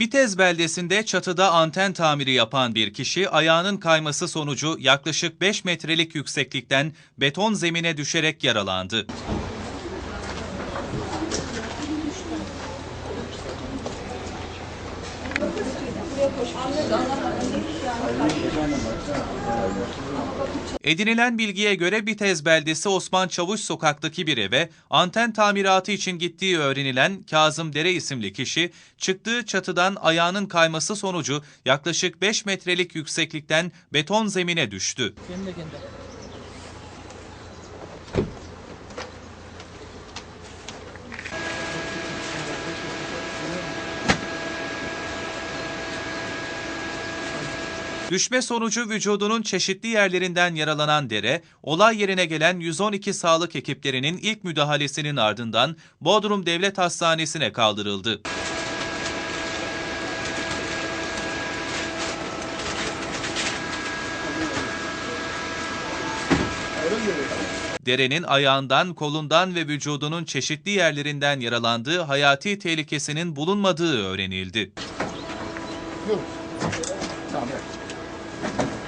Bitez beldesinde çatıda anten tamiri yapan bir kişi ayağının kayması sonucu yaklaşık 5 metrelik yükseklikten beton zemine düşerek yaralandı. Edinilen bilgiye göre Bitez beldesi Osman Çavuş sokaktaki bir eve anten tamiratı için gittiği öğrenilen Kazım Dere isimli kişi çıktığı çatıdan ayağının kayması sonucu yaklaşık 5 metrelik yükseklikten beton zemine düştü. Kendi kendi. Düşme sonucu vücudunun çeşitli yerlerinden yaralanan Dere, olay yerine gelen 112 sağlık ekiplerinin ilk müdahalesinin ardından Bodrum Devlet Hastanesi'ne kaldırıldı. Dere'nin ayağından, kolundan ve vücudunun çeşitli yerlerinden yaralandığı hayati tehlikesinin bulunmadığı öğrenildi. Tamam. Thank you.